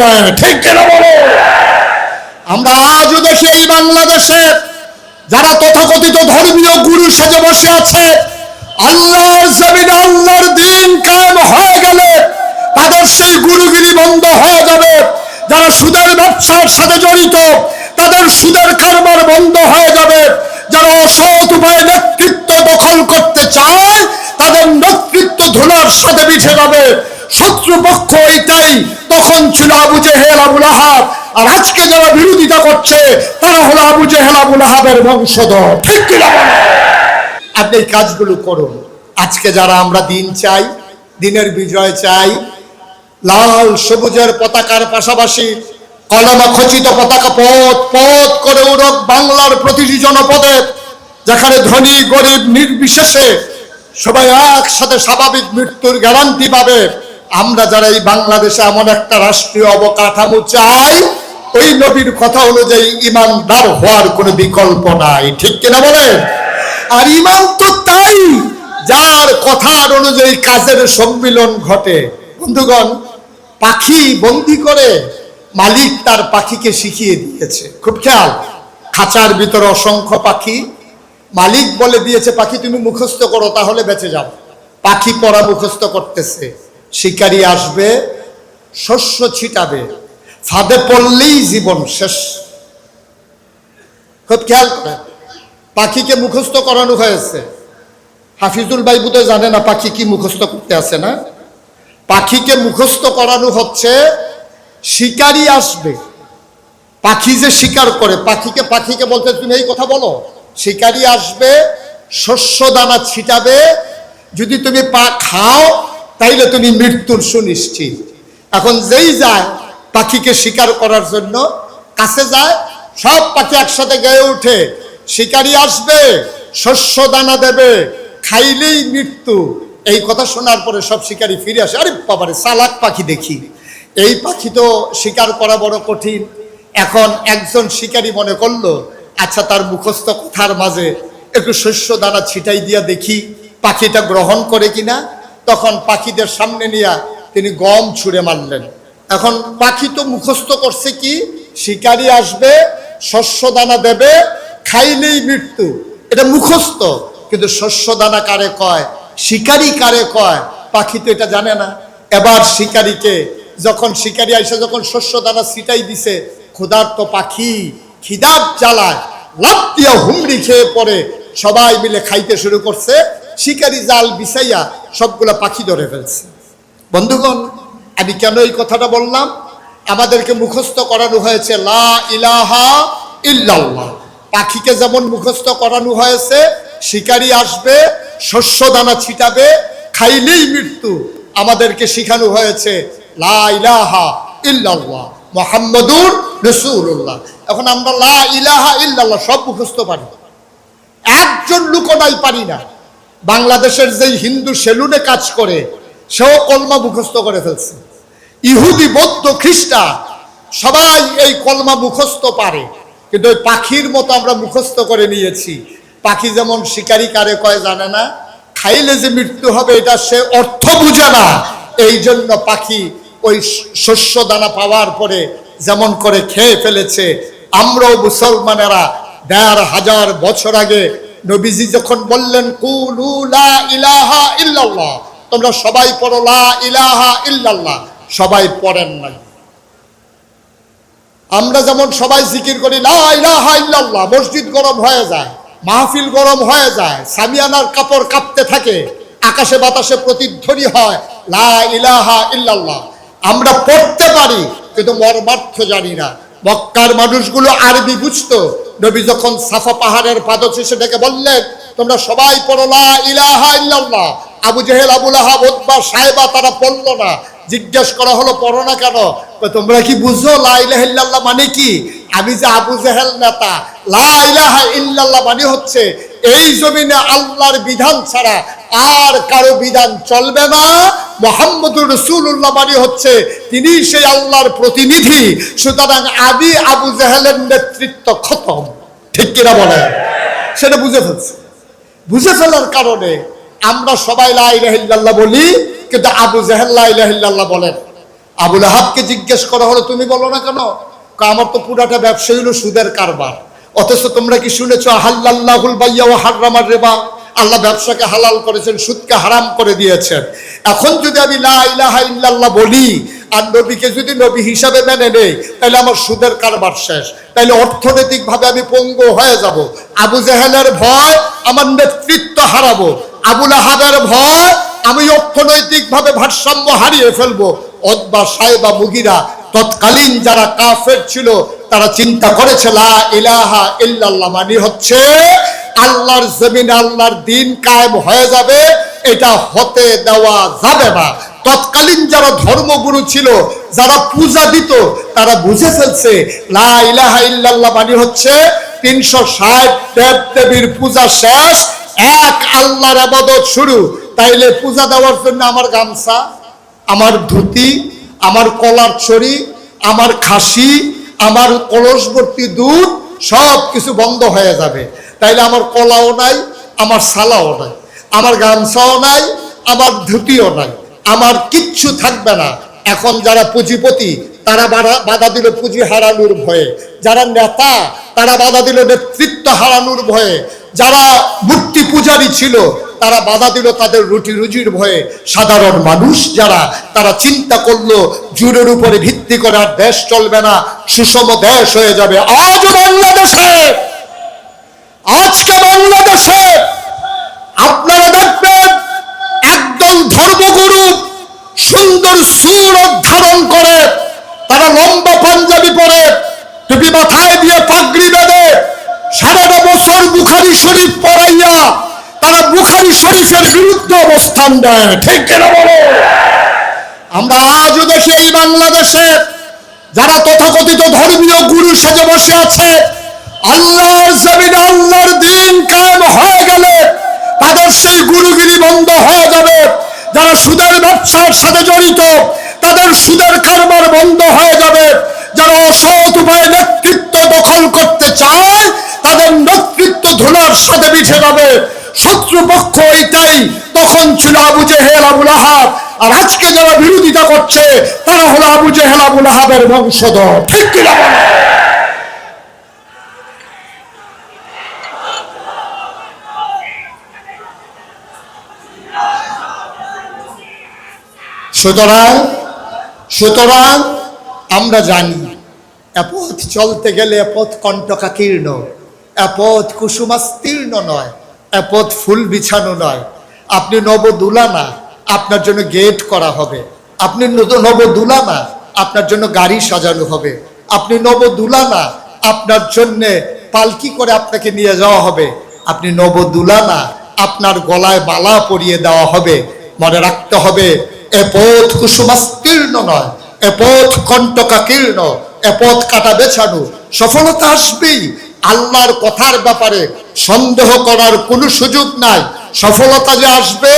দেয় ঠিক কিনা বলো? আমরা আজও দেখি এই বাংলাদেশে যারা তথাকথিত ধর্মীয় গুরু সাজে বসে আছে, আল্লাহর জমিনে আল্লাহর দিন কায়েম হয়ে গেলে তাদের সেই গুরুগিরি বন্ধ হয়ে যাবে। যারা সুদের ব্যবসার সাথে জড়িত, তাদের সুদের কারবার বন্ধ হয়ে যাবে। যারা অসৎ উপায়ে নেতৃত্ব দখল করতে চায়, তাদের নেতৃত্ব ধুলার সাথে মিশে যাবে। শত্রুপক্ষ এটাই তখন ছিল আবু জেহেল আবুল আহাব আর আজকে যারা বিরোধিতা করছে, তারা হলো আবু জেহেল আবুল আহাবের বংশধর। ঠিক কিনা আপনি এই কাজগুলো করুন। আজকে যারা আমরা দিন চাই, দিনের বিজয় চাই, লাল সবুজের পতাকার পাশাপাশি কলমা খচিত পতাকা পথ পথ করে উড়ক বাংলার প্রতিটি জনপদে, যেখানে ধনী, গরিব, নির্বিশেষে সবাই একসাথে স্বাভাবিক মৃত্যুর গ্যারান্টি পাবে। আমরা যারা এই বাংলাদেশে এমন একটা রাষ্ট্রীয় অবকাঠামো চাই, ওই নবীর কথা অনুযায়ী ইমানদার হওয়ার কোনো বিকল্প নাই। ঠিক কিনা বলেন? আর ইমান তো তাই, যার কথার অনুযায়ী কাজের সম্মিলন ঘটে। বন্ধুগণ, পাখি বন্দি করে মালিক তার পাখিকে শিখিয়ে দিয়েছে। খুব খেয়াল, খাঁচার ভিতরে অসংখ্য পাখি, মালিক বলে দিয়েছে, পাখি তুমি মুখস্থ করো, তাহলে বেঁচে যাও। পাখি পড়া মুখস্থ করতেছে। শিকারী আসবে, শস্য ছিটাবে। ফাঁদে পড়লেই জীবন শেষ। খুব খেয়াল করে পাখিকে মুখস্থ করানো হয়েছে। হাফিজুল ভাই বুধ জানে না পাখি কি মুখস্থ করতে আছে না। পাখিকে মুখস্থ করানো হচ্ছে, শিকারী আসবে। পাখি যে শিকার করে, পাখিকে পাখিকে বলতে, তুমি এই কথা বলো, শিকারী আসবে, শস্য দানা ছিটাবে, যদি তুমি পা খাও তাইলে তুমি মৃত্যুর সুনিশ্চিত। এখন যেই যায়, পাখিকে শিকার করার জন্য কাছে যায়, সব পাখি একসাথে গেয়ে উঠে, শিকারি আসবে শস্য দানা দেবে, খাইলেই মৃত্যু। এই কথা শোনার পরে সব শিকারী ফিরে আসে, আরে বাবারে, সালাক পাখি দেখি। এই পাখি তো শিকার করা বড় কঠিন। এখন একজন শিকারী মনে করল আচ্ছা তার মুখস্থ কথার মাঝে একটু শস্য দানা ছিটাই দিয়া দেখি, পাখিটা গ্রহণ করে কিনা? তখন পাখিদের সামনে নিয়ে তিনি গম ছুঁড়ে মারলেন। এখন পাখি তো মুখস্থ করছে কি? শিকারী আসবে শস্য দানা দেবে, খাইলেই মৃত্যু। এটা মুখস্থ, কিন্তু শস্য দানা কারে কয়? শিকারী কারে কয়? পাখি তো এটা জানে না। এবার শিকারীকে, যখন শিকারী আইসা, যখন শস্য দানা ছিটাই দিছে, ক্ষুধার্ত পাখি খিদার জ্বালায় লাভ দিয়া হুমড়ি খেয়ে পড়ে। সবাই মিলে খাইতে শুরু করছে। শিকারী জাল বিছাইয়া সবগুলা পাখি ধরে ফেলছে। বন্ধুগণ, আমি কেন এই কথাটা বললাম? আমাদেরকে মুখস্থ করানো হয়েছে, লা ইলাহা ইল্লাল্লাহ। পাখিকে যেমন মুখস্থ করানো হয়েছে, শিকারি আসবে শস্য দানা ছিটাবে, খাইলেই মৃত্যু। আমাদেরকে শিখানো হয়েছে, লা ইলাহা ইল্লাল্লাহ, মোহাম্মদুর রসুল্লাহ এখন আমরা লা ইলাহা ইল্লাল্লাহ সব মুখস্থ পারি। একজন লুকো নাই পারি না। বাংলাদেশের যেই হিন্দু সেলুনে কাজ করে, সেও কলমা মুখস্থ করে ফেলছে। ইহুদি, বৌদ্ধ, খ্রিস্টান, সবাই এই কলমা মুখস্থ পারে। কিন্তু ওই পাখির মতো আমরা মুখস্থ করে নিয়েছি। পাখি যেমন শিকারী কারে কয় জানে না, খাইলে যে মৃত্যু হবে এটা সে অর্থ বুঝে না। এই জন্য পাখি ওই শস্য দানা পাওয়ার পরে যেমন করে খেয়ে ফেলেছে, আমরাও মুসলমানেরা দেড় হাজার বছর আগে নবীজি যখন বললেন, কুলু লা ইলাহা ইল্লাল্লাহ, তোমরা সবাই পড়ো লা ইলাহা ইল্লাল্লাহ, সবাই পড়েন নাই। আমরা যেমন সবাই জিকির করি, লা ইলাহা ইল্লাল্লাহ, মসজিদ গরম হয়ে যায়, মাহফিল গরম হয়ে যায়, সামিয়ানার কাপড় কাঁপতে থাকে, আকাশে বাতাসে প্রতিধ্বনি হয়, লা ইলাহা ইল্লাল্লাহ, আমরা পড়তে পারি, কিন্তু মর্মার্থ জানি না। মক্কার মানুষগুলো আরবি বুঝতো। নবী যখন সাফা পাহাড়ের পাদশীষে ডেকে বললেন, তোমরা সবাই পড়লা ইলাহা ইল্লাল্লাহ। আবু জেহেল আবুল আহাব ওতবা সাহেবা, তারা পড়ল না। জিজ্ঞেস করা হলো, পড়ো না কেন? তোমরা কি বুঝো ইল্লাল্লাহ মানে কি? আমি যে আবু জেহেল নেতা। লা ইলাহা ইল্লাল্লাহ মানে হচ্ছে এই জমিনে আল্লাহর বিধান ছাড়া আর কারও বিধান চলবে না। মোহাম্মদুর রসুল্লাহ মানে হচ্ছে তিনি সেই আল্লাহর প্রতিনিধি। সুতরাং আদি আবু জাহেলের নেতৃত্ব খতম। ঠিক কিনা বলে সেটা বুঝে ফেলছে। বুঝে ফেলার কারণে আমরা সবাই লাইলাহিল্লাহ বলি, কিন্তু আবু জাহেল লাইলাহিল্লাহ বলেন। আবুল আহাবকে জিজ্ঞেস করা হলো, তুমি বলো না কেন? আমার তো পুরাটা ব্যবসায়ী হলো সুদের কারবার। অথচ তোমরা কি শুনেছ আহাল্লাহুল বাইয়া ও হারামার রেবা? আল্লাহ ব্যবসাকে হালাল করেছেন, সুদকে হারাম করে দিয়েছেন। এখন যদি আমি লা বলি, আর নবীকে যদি নবী হিসাবে মেনে নেই, তাহলে আমার সুদের কারবার শেষ। তাহলে অর্থনৈতিক ভাবে আমি পঙ্গু হয়ে যাব। আবু জাহেলের ভয় আমার নেতৃত্ব হারাবো। আবুল আহাবের ভয় আমি অর্থনৈতিক ভাবে ভারসাম্য হারিয়ে ফেলব। অদবা সাহেবা মুগিরা তৎকালীন যারা কাফের ছিল, তারা চিন্তা করেছে, লা ইলাহা ইল্লাল্লাহ মানে হচ্ছে আল্লাহর জমিনে আল্লাহর দিন কায়েম হয়ে যাবে, এটা হতে দেওয়া যাবে না। তৎকালীন যারা ধর্মগুরু ছিল, যারা পূজা দিত, তারা বুঝে ফেলছে, লা ইলাহা ইল্লাল্লাহ মানে হচ্ছে তিনশো ষাট দেব দেবীর পূজা শেষ, এক আল্লাহর আবাদত শুরু। তাইলে পূজা দেওয়ার জন্য আমার গামছা, আমার ধুতি আমার কলার ছড়ি, আমার খাসি, আমার কলসবর্তী দুধ সব কিছু বন্ধ হয়ে যাবে। তাইলে আমার কলাও নাই, আমার সালাও নাই, আমার গামছাও নাই, আমার ধুতিও নাই, আমার কিচ্ছু থাকবে না। এখন যারা পুঁজিপতি, তারা বাধা- দিল পুঁজি হারানোর ভয়ে। যারা নেতা, তারা বাধা দিল নেতৃত্ব হারানোর ভয়ে। যারা মূর্তি পূজারী ছিল তারা বাধা দিল তাদের রুটি রুজির ভয়ে। সাধারণ মানুষ যারা, তারা চিন্তা করল জুরের উপরে ভিত্তি করে আর দেশ চলবে না, সুষম দেশ হয়ে যাবে। আজ বাংলাদেশে আজকে বাংলাদেশে আপনারা দেখবেন, একদল ধর্মগুরু সুন্দর সুরত ধারণ করে, তারা লম্বা পাঞ্জাবি পরে টুপি মাথায় দিয়ে পাগড়ি বেঁধে সারাটা বছর বুখারি দেয় ঠিক কিনা বলো? আমরা আজও দেখি এই বাংলাদেশে, যারা তথাকথিত ধর্মীয় গুরু সেজে বসে আছে, আল্লাহর জমিনে আল্লাহর দিন কায়েম হয়ে গেলে তাদের সেই গুরুগিরি বন্ধ হয়ে যাবে। যারা সুদের ব্যবসার সাথে জড়িত, তাদের সুদের কারবার বন্ধ হয়ে যাবে। যারা অসৎ উপায়ে নেতৃত্ব দখল করতে চায়, তাদের ধুলার সাথে মিশে যাবে। শত্রুপক্ষ এটাই। তখন ছিল আবু জেহেল আবুল আহাব আর আজকে যারা বিরোধিতা করছে, তারা হলো আবু জেহেল আবুল আহাবের বংশধর। ঠিক কিনা বলো? সুতরাং সুতরাং আমরা জানি, এ পথ চলতে গেলে পথ কণ্টকাকীর্ণ এ পথ কুসুমাস্তীর্ণ নয় এ পথ ফুল বিছানো নয়। আপনি নবদুলা না আপনার জন্য গেট করা হবে। আপনি নব- নবদুলা না আপনার জন্য গাড়ি সাজানো হবে। আপনি নবদুলা না আপনার জন্য পালকি করে আপনাকে নিয়ে যাওয়া হবে। আপনি নবদুলা না আপনার গলায় বালা পরিয়ে দেওয়া হবে। মনে রাখতে হবে এ পথ কুসুমাস্তীর্ণ নয় এ পথ কণ্টকাকীর্ণ এ পথ কাটা বেছানো। সফলতা আসবেই আল্লাহর কথার ব্যাপারে সন্দেহ করার কোনো সুযোগ নাই। সফলতা যে আসবে,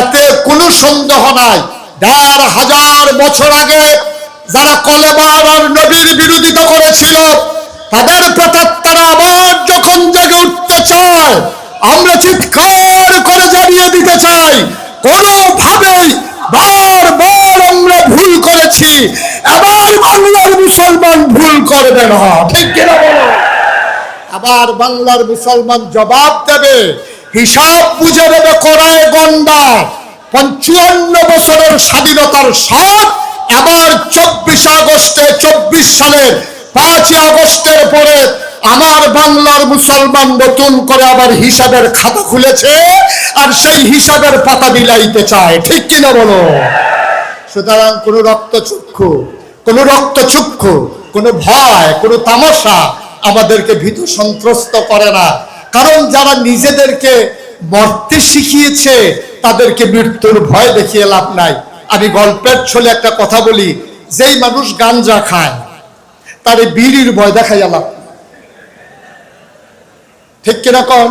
এতে কোনো সন্দেহ নাই। দেড় হাজার বছর আগে যারা কলেবার আর নবীর বিরোধিতা করেছিল, তাদের প্রেতাত্মারা আবার যখন জেগে উঠতে চায়, আমরা চিৎকার করে জানিয়ে দিতে চাই, কোনোভাবেই বারবার আমরা ভুল করেছি। এবার বাংলার মুসলমান ভুল করবে না। ঠিক কিনা? আবার বাংলার মুসলমান জবাব দেবে। হিসাব বুঝে দেবে করায় গন্ডা। পঞ্চুয়ান্ন বছরের স্বাধীনতার স্বাদ আবার চব্বিশে আগস্টে, চব্বিশ সালের পাঁচই আগস্টের পরে আমার বাংলার মুসলমান নতুন করে আবার হিসাবের খাতা খুলেছে আর সেই হিসাবের পাতা বিলাইতে চায়। ঠিক কিনা বলো? সুতরাং কোনো রক্তচক্ষু কোনো রক্তচক্ষু, কোনো ভয়, কোনো তামাশা আমাদেরকে ভীত সন্ত্রস্ত করে না। কারণ যারা নিজেদেরকে মরতে শিখিয়েছে, তাদেরকে মৃত্যুর ভয় দেখিয়ে লাভ নাই। আমি গল্পের ছলে একটা কথা বলি, যেই মানুষ গাঞ্জা খায়, তার বিড়ির ভয় দেখা লাভ ঠিক কীরকম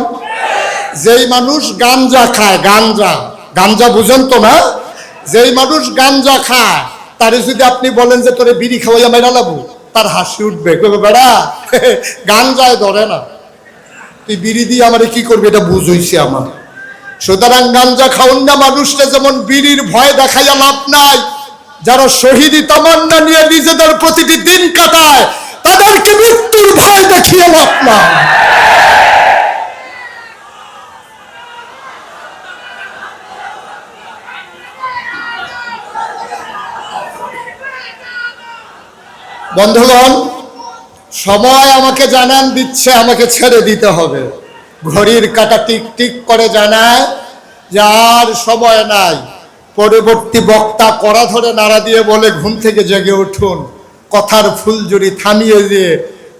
যেই মানুষ গাঞ্জা খায়, গাঞ্জা গাঞ্জা বুঝেন তো না? যেই মানুষ গাঞ্জা খায়, তারে যদি আপনি বলেন যে তোরে বিড়ি খাওয়াইয়া মেরা লাবু তার হাসি উঠবে। বেড়া যায় ধরে না। তুই বিড়ি দিয়ে আমার কি করবি এটা বুঝ হইছে আমার। সুতরাং গাঞ্জা খাওন না, মানুষটা যেমন বিড়ির ভয় দেখাইয়া লাভ নাই, যারা শহীদি তামান্না নিয়ে নিজেদের প্রতিটি দিন কাটায়, তাদেরকে মৃত্যুর ভয় দেখিয়ে লাভ নাই। বন্ধুগণ, সময় আমাকে জানান দিচ্ছে, আমাকে ছেড়ে দিতে হবে। ঘড়ির কাটা টিক টিক করে জানায় যে আর সময় নাই। পরবর্তী বক্তা করা ধরে নাড়া দিয়ে বলে, ঘুম থেকে জেগে উঠুন। কথার ফুলজুরি থামিয়ে দিয়ে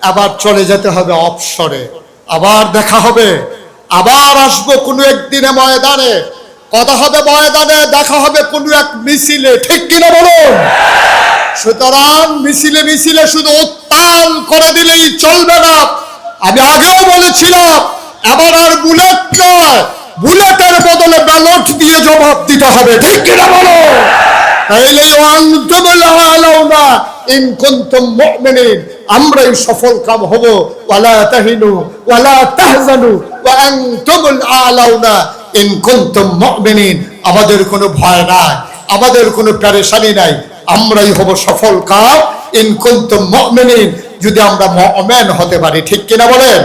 আবার চলে যেতে হবে অপসরে আবার দেখা হবে। আবার আসব কোনো একদিনে ময়দানে। কথা হবে ময়দানে, দেখা হবে কোনো এক মিছিলে। ঠিক কিনা বলুন? সুতরাং মিছিলে মিছিলে শুধু উত্তাল করে দিলেই চলবে না। আমি আগেও বলেছিলাম, এবার আর বুলেট নয়, বুলেটের বদলে ব্যালট দিয়ে জবাব দিতে হবে। ঠিক কিনা বলো? তাইলে আলাউনা ইন কুনতুম মুমিনিন, আমরাই সফল কাম হব। ওয়ালা তাহিনু, ওয়ালা তাহজানু, ওয়া আনতুমুল আলাউনা ইন কুনতুম মুমিনিন। আমাদের কোনো ভয় নাই, আমাদের কোনো পেরেশানি নাই। আমরাই হব সফল কাম ইন কুনতুম যদি আমরা মুমিন হতে পারি, ঠিক কিনা বলেন?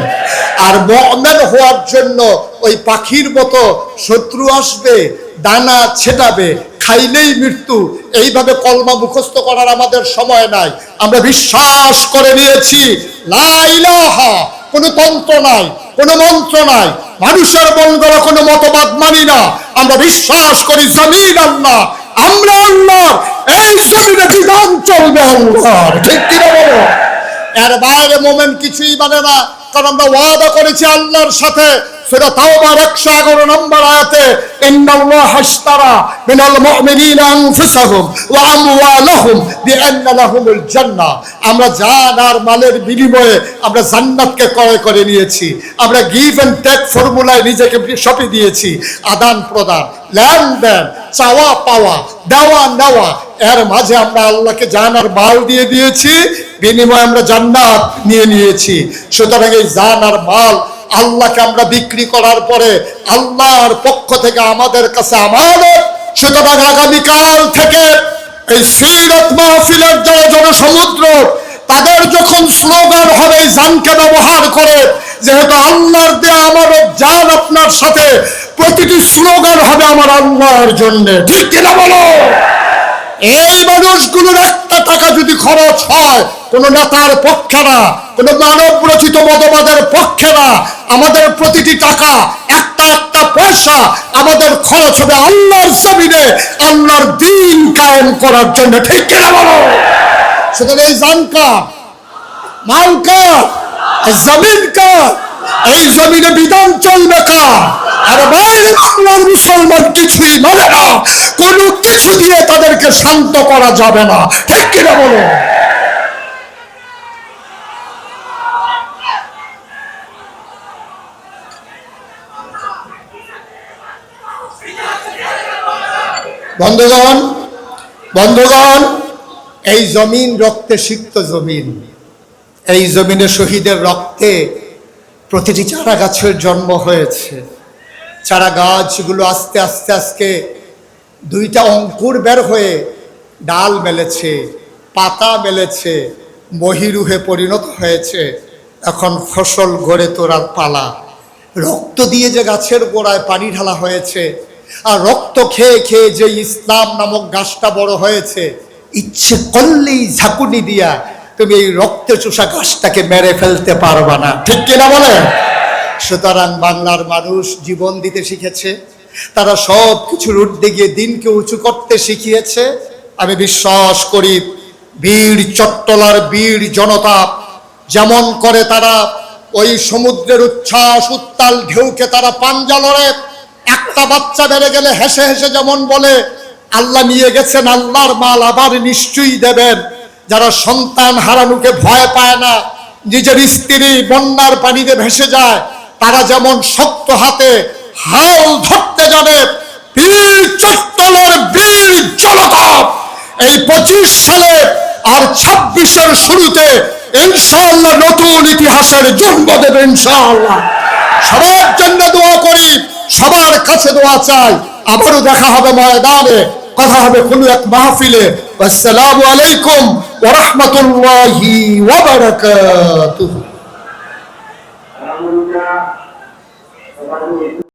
আর মুমিন হওয়ার জন্য ওই পাখির মতো শত্রু আসবে, দানা ছেটাবে, খাইলেই মৃত্যু। এইভাবে কলমা মুখস্থ করার আমাদের সময় নাই। আমরা বিশ্বাস করে নিয়েছি, লা ইলাহা, কোনো তন্ত্র নাই, কোনো মন্ত্র নাই। মানুষের মন গড়া কোনো মতবাদ মানি না। আমরা বিশ্বাস করি, জমিন আল্লাহ। আমরা আল্লাহ এই চলবে আল্লাহর ঠিক কিনা বলো? এর বাইরে মোমেন কিছুই মানে না কারণ আমরা ওয়াদা করেছি আল্লাহর সাথে। সূরা তাওবার 111 নম্বর আয়াতে আমরা জান আর মালের বিনিময়ে আমরা জান্নাতকে ক্রয় করে নিয়েছি। আমরা গিভ এন্ড টেক ফর্মুলায় নিজেকে সঁপে দিয়েছি। আদান প্রদান লেনদেন চাওয়া পাওয়া, দেওয়া নেওয়া, এর মাঝে আমরা আল্লাহকে জান আর মাল দিয়ে দিয়েছি। বিনিময়ে আমরা জান্নাত নিয়ে নিয়েছি। সুতরাং এই জান আর মাল আল্লাহকে আমরা বিক্রি করার পরে আল্লাহর পক্ষ থেকে আমাদের কাছে আমানত। সুতরাং আগামীকাল থেকে এই সিরত মাহফিলের যারা জনসমুদ্র, তাদের যখন স্লোগান হবে জানকে ব্যবহার করে, যেহেতু আল্লাহর দেয়া আমার জান আপনার সাথে, প্রতিটি স্লোগান হবে আমার আল্লাহর জন্য। ঠিক কিনা বলো? এই মানুষগুলোর টাকা যদি খরচ হয়, কোন নেতার পক্ষে না, কোন মানব রচিত মতবাদের পক্ষে না, আমাদের প্রতিটি টাকা একটা একটা পয়সা আমাদের খরচ হবে আল্লাহর জমিনে, আল্লাহর দিন কায়েম করার জন্য। ঠিক কিনা বলো? সুতরাং এই জানকা মালকা জমিন কা এই জমিনে বিধান চলবে কা আর বাইরে বাংলার মুসলমান কিছুই মানে না। কোনো কিছু দিয়ে তাদেরকে শান্ত করা যাবে না। ঠিক কিনা বলো? বন্ধুগণ বন্ধুগণ, এই জমিন রক্তে সিক্ত জমিন। এই জমিনে শহীদের রক্তে প্রতিটি চারা গাছের জন্ম হয়েছে। চারা গাছগুলো আস্তে আস্তে আজকে দুইটা অঙ্কুর বের হয়ে ডাল মেলেছে, পাতা মেলেছে, মহিরুহে পরিণত হয়েছে। এখন ফসল গড়ে তোলার পালা। রক্ত দিয়ে যে গাছের গোড়ায় পানি ঢালা হয়েছে, আর রক্ত খেয়ে খেয়ে যে ইসলাম নামক গাছটা বড় হয়েছে, ইচ্ছে করলেই ঝাঁকুনি দিয়া তুমি এই রক্তে চোষা গাছটাকে মেরে ফেলতে পারবা না। ঠিক কিনা বলে সুতরাং বাংলার মানুষ জীবন দিতে শিখেছে। তারা সব কিছুর ঊর্ধ্বে গিয়ে দিনকে উঁচু করতে শিখিয়েছে। আমি বিশ্বাস করি, বীর চট্টলার বীর জনতা যেমন করে তারা, ওই সমুদ্রের উচ্ছ্বাস, উত্তাল ঢেউকে তারা পাঞ্জা লড়ে। একটা বাচ্চা বেড়ে গেলে হেসে হেসে যেমন বলে, আল্লাহ নিয়ে গেছেন, আল্লাহর মাল আবার নিশ্চয়ই দেবেন। যারা সন্তান হারানোকে ভয় পায় না, নিজের স্ত্রী বন্যার পানিতে ভেসে যায়, তারা যেমন শক্ত হাতে হাল ধরতে জানে বীর চট্টলের বীর জনতা। এই পঁচিশ সালে আর ছাব্বিশের শুরুতে ইনশাআল্লাহ নতুন ইতিহাসের জন্ম দেবে ইনশাআল্লাহ। সবার জন্য দোয়া করি, সবার কাছে দোয়া চাই। আবারও দেখা হবে ময়দানে, কথা হবে কোনো এক মাহফিলে। আসসালামু আলাইকুম ওয়া রাহমাতুল্লাহি ওয়া বারাকাতুহু।